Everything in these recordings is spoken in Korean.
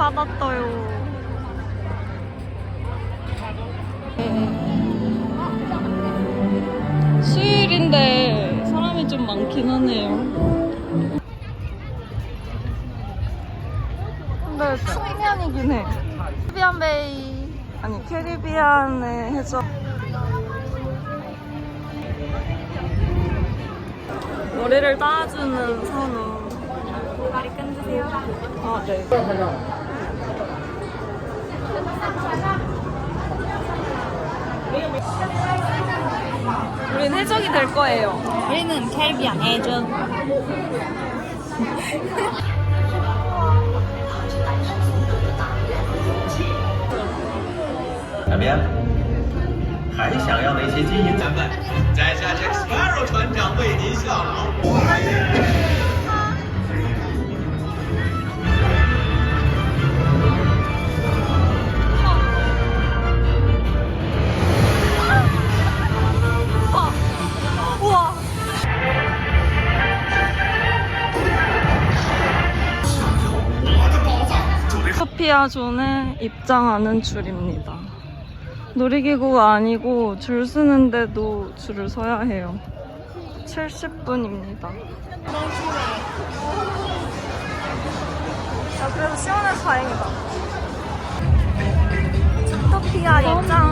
받았어요. 수요일인데 사람이 좀 많긴 하네요. 근데 청년이긴 해. 캐리비안 베이 아니 캐리비안의 해적. 머리를 따주는 선우. 머리 끈주세요. 아 네. 우린 해적이 될 거예요. 우리는 캐리비안 해적. 怎么样？还想要那些金银咱们在下这 Sparrow 船长为您效劳。 소피아 존에 입장하는 줄입니다. 놀이기구가 아니고 줄 서는데도 줄을 서야 해요. 70분입니다. 아, 그래도 시원해서 다행이다. 소피아 입장.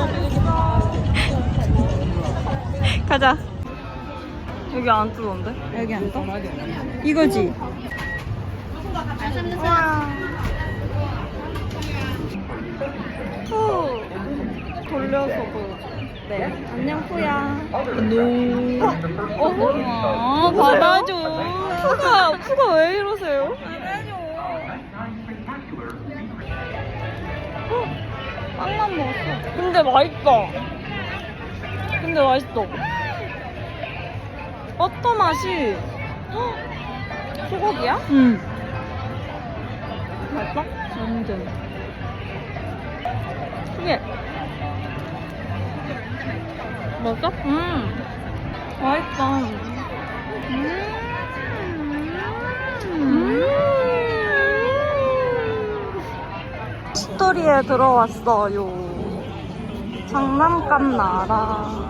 가자. 여기 안 뜨던데? 여기 안 떠? 이거지? 와. 후. 돌려서 보여줘. 네. 안녕, 푸야. 노. 어, 받아줘. 푸가, 푸가 왜 이러세요? 빵만 먹었어. 근데 맛있다. 근데 맛있어. 버터 맛이. 헉, 소고기야? 응. 맛있어? 완전. 그게. 먹어? 음. 맛있다. 음. 스토리에 들어왔어요. 장난감 나라.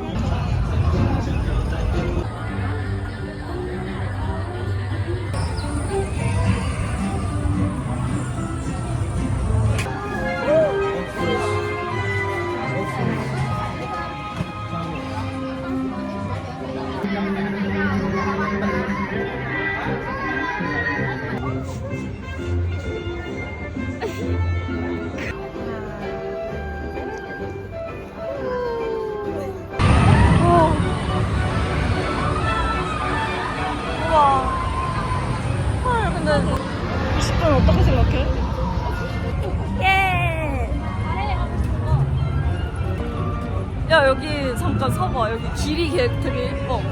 서봐 여기 길이 되게 예뻐.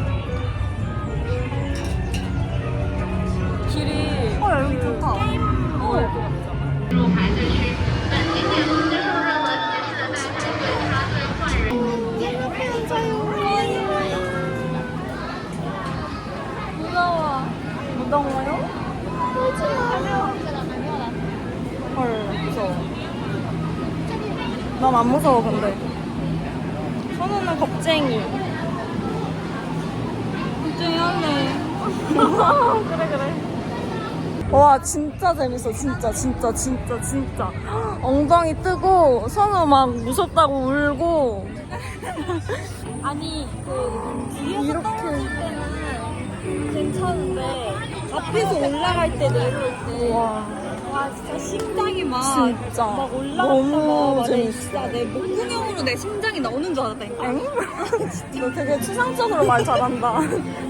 길이. 어 여기 좋다. 어 예뻐 나안 무서워 근데. 쟁이 겁쟁이 하네. 그래 그래. 와 진짜 재밌어. 진짜 진짜 진짜 진짜. 엉덩이 뜨고 선우 막 무섭다고 울고. 아니 그 뒤에서 이렇게. 때는 괜찮은데 앞에서 올라갈 때 내려올 때. 와 진짜 심장이 막 진짜 막 올라갔다가 재밌어. 진짜 내 목구멍으로 내 심장이 나오는 줄 알았다니까 엥? 너 되게 추상적으로 말 잘한다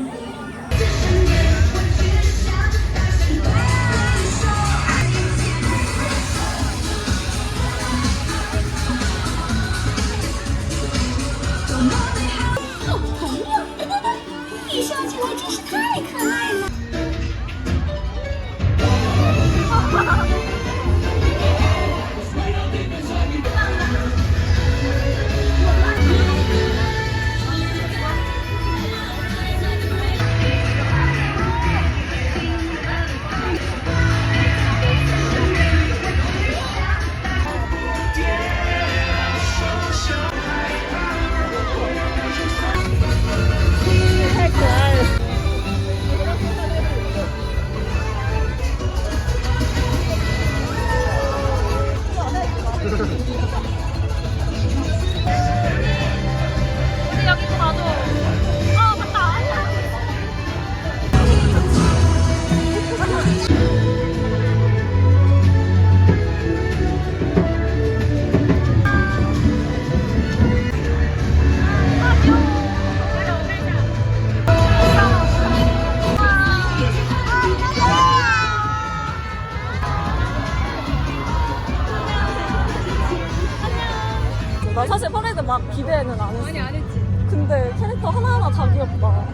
퍼레이드 막 기대는 안 했어. 아니, 안 했지. 근데 캐릭터 하나하나 다 귀엽다.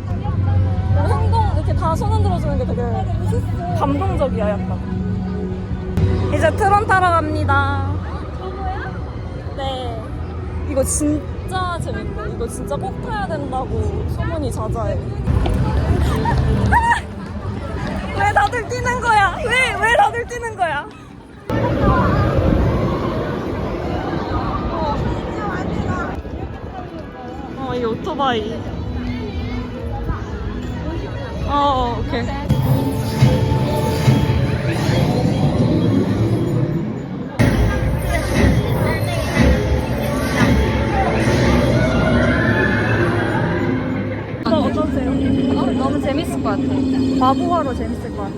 그리고 행동, 이렇게 다 손 흔 들어주는 게 되게 감동적이야, 약간. 이제 트론 타러 갑니다. 네. 이거 진짜 재밌대. 이거 진짜 꼭 타야 된다고 소문이 자자해. 아! 왜 다들 뛰는 거야? 왜, 왜 다들 뛰는 거야? 어, 이 오토바이. 어, 오케이. 어? 너무 재밌을 것 같아. 마보화로 재밌을 것 같아.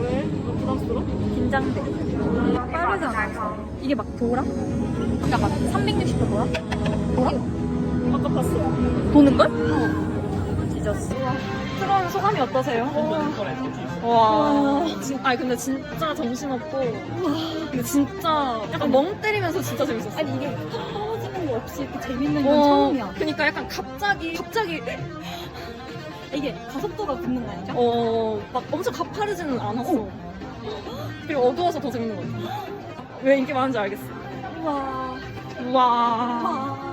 왜? 너 부담스러워? 긴장돼. 빠르지 않아서. 이게 막 돌아? 그러니까 막 360도 돌아? 돌아? 아까 봤어요. 도는걸? 어. 지졌어. 트론 소감이 어떠세요? 와. 진, 아니 근데 진짜 정신없고. 근데 진짜 약간 멍 때리면서 진짜 재밌었어. 아니 이게 탁 떨어지는 거 없이 이렇게 재밌는 건 어, 처음이야. 그러니까 약간 갑자기 갑자기 이게 가속도가 붙는다니까? 어막 엄청 가파르지는 않았어. 그리고 어두워서 더 재밌는 거 같아. 왜 인기 많은지 알겠어. 우와. 우와. 아,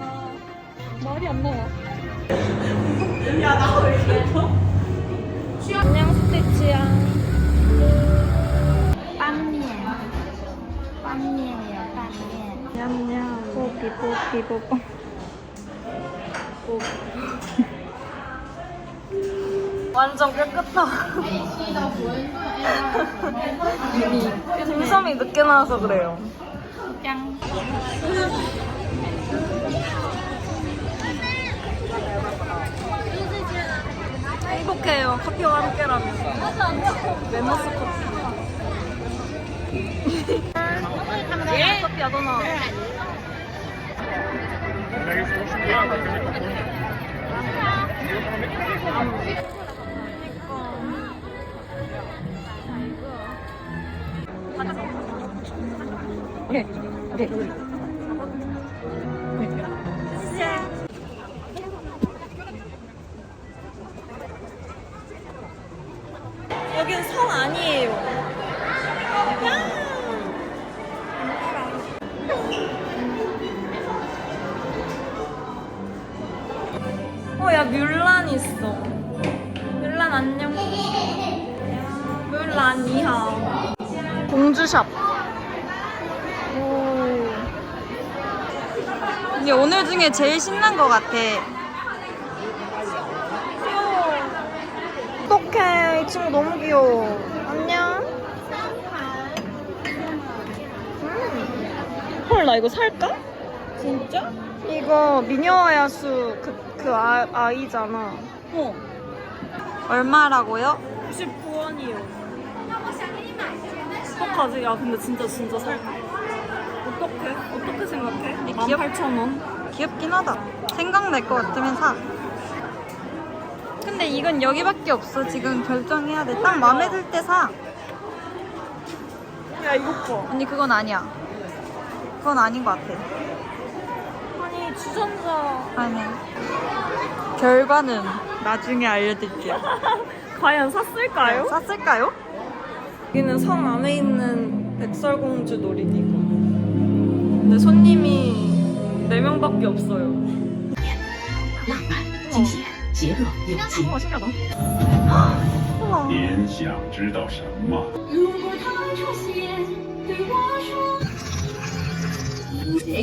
말이 안 나와. 야, 나 왜 이래? 안녕, 스테치야. 빵이에요. 빵이에요, 빵면. 냠냠. 뽀삐, 뽀삐, 뽀뽀. 뽀삐. 완전 깨끗하. 김섬이 늦게 나와서 그래요. 짱. 행복해요. 커피와 함께라면. 멤버스 커피. 예? 커피 야도나. 오케이. 오케이. 뮬란 있어. 뮬란 안녕. 뮬란 이하. 공주샵. 오. 근데 오늘 중에 제일 신난 것 같아. 어떡해. 이 친구 너무 귀여워. 안녕. 음. 헐, 나 이거 살까? 진짜? 이거 미녀야수 그, 그 아, 아이잖아. 어. 얼마라고요? 99원이요. 어떡하지? 야, 근데 진짜 진짜 살까? 어떡해? 어떻게 생각해? 귀엽- 18,000원? 귀엽긴 하다. 생각날 것 같으면 사. 근데 이건 여기밖에 없어. 지금 결정해야 돼. 딱 마음에 들 때 사. 야 이거 봐. 언니 그건 아니야. 그건 아닌 것 같아. 아니 주전자 아니. 결과는 나중에 알려드릴게요. 과연 샀을까요? 샀을까요? 여기는 성 안에 있는 백설공주 놀이기구. 근데 손님이 4명밖에 없어요. 惊险、邪恶、有情。 우와 신기하다. 우와. 您想知道什么？这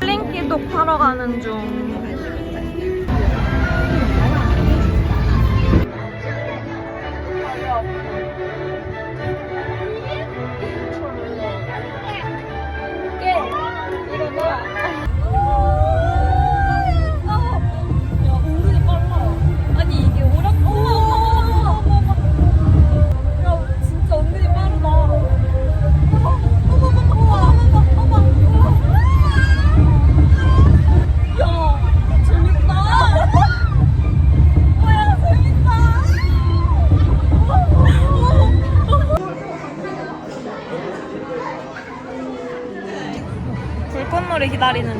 플링키도 타러 가는 중 불꽃놀이 기다리는